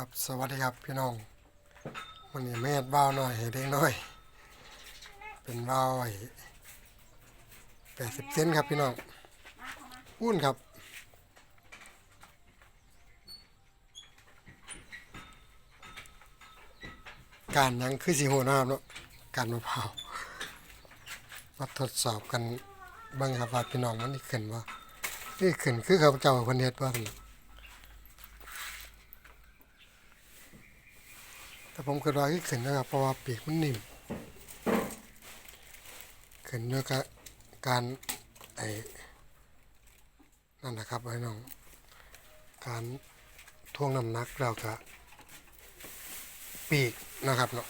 ครับสวัสดีครับพี่น้องวันนี้แม่บ้าวหน่อยให้เด็กน้อย เป็นบ้าวไอ้แปดสิบเซนครับพี่น้องหุ้นครับการยังคือสีหัวนะครับเนาะการมะพร้าวมาทดสอบกันบิ่งครับว่าพี่น้องมันนี่ขึ้นว่านี่ขึ้นคือเขาเจ้าคนเฮ็ดว่าซั่ แต่ผมคิดว่าที่ขึ้นนะครับเพราะว่าปีกมันนิ่มขึ้นด้วยกับการไอ้นั่นนะครับไอ้น้องการท่วงน้ำหนักเราก็ปีกนะครับเนาะ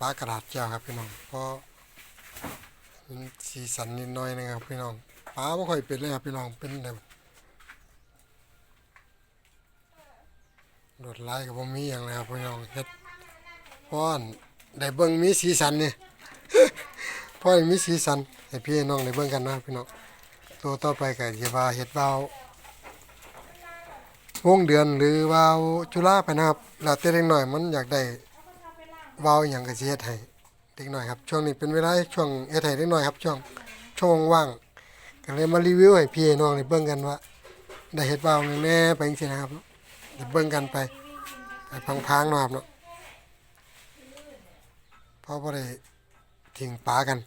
ปลากระดาษเจ้าครับพี่น้องเพราะสีสันนิดหน้อยนะครับพี่น้องปลาไม่ค่อยเป็นเลยครับพี่น้องเป็นแบบ รถไล่กับผมมีอย่างไรครับพี่น้องเฮ็ดป้อนได้เบิ่งมีสีสันนี่พ่อให้มีสีสันให้พี่น้องได้เบิ่งกันนะพี่น้องตัวต่อไปก็จะว่าเฮ็ดวาวงเดือนหรือวาวจุฬาไปนะครับแล้วแต่เด็กน้อยมันอยากได้วาวอย่างก็สิเฮ็ดให้เด็กน้อยครับช่วงนี้เป็นเวลาช่วงเฮ็ดให้เด็กน้อยครับช่วงช่วงว่างก็เลยมารีวิวให้พี่น้องได้เบิ่งกันว่าได้เฮ็ดวาวแน่ๆไปจังซี่นะครับ เดี๋ยวเบิ่งกันไปไปพังๆเนาะครับเนาะเพราะว่าได้ทิ้งปลากัน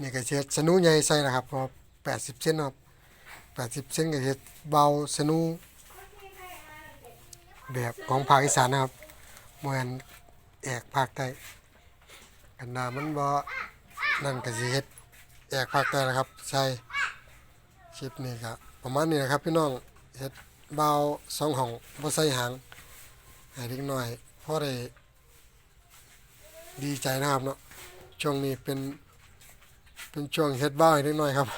นี่ก็เช็ดสนูใหญ่ใส่นะครับพอแปดสิบเซนครับแปดสิบเซนก็เช็ดเบาสนูแบบของภาคอีสานนะครับเหมือนแอกภาคใต้กันนามันบ่นั่นก็สิเฮ็ดแอกภาคใต้นะครับ ใช่คลิปนี้ครับประมาณนี้นะครับพี่น้องเฮ็ด เบาสองห้องบ่ใส่หางให้เล็กน้อยเพราะได้ดีใจนะครับเนาะช่วงนี้เป็นเป็นช่วงเฮ็ดเบ้าให้เล็กน้อยครับ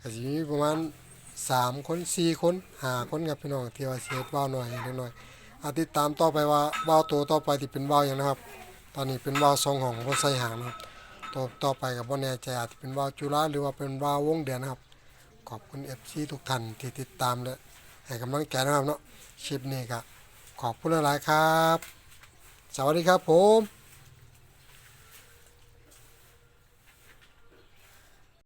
ก็สิมีประมาณสามคนสี่คนห้าคนครับพี่น้องที่ว่าเฮ็ดเบ้าหน่อยเล็กน้อยอาติดตามต่อไปว่าเบ้าตัวต่อไปที่เป็นเบ้าอย่างนะครับ ตอนนี้เป็นเบ้าสองห้องบ่ใส่หางนะครับต่อต่อไปก็บ่แน่ใจอาจจะเป็นเบ้าจุฬาหรือว่าเป็นเบ้าวงเดือนนะครับ ขอบคุณเอฟซีทุกท่านที่ติดตามและให้กำลังใจนะครับเนาะคลิปนี้ก็ขอบคุณหลายๆครับ สวัสดีครับผม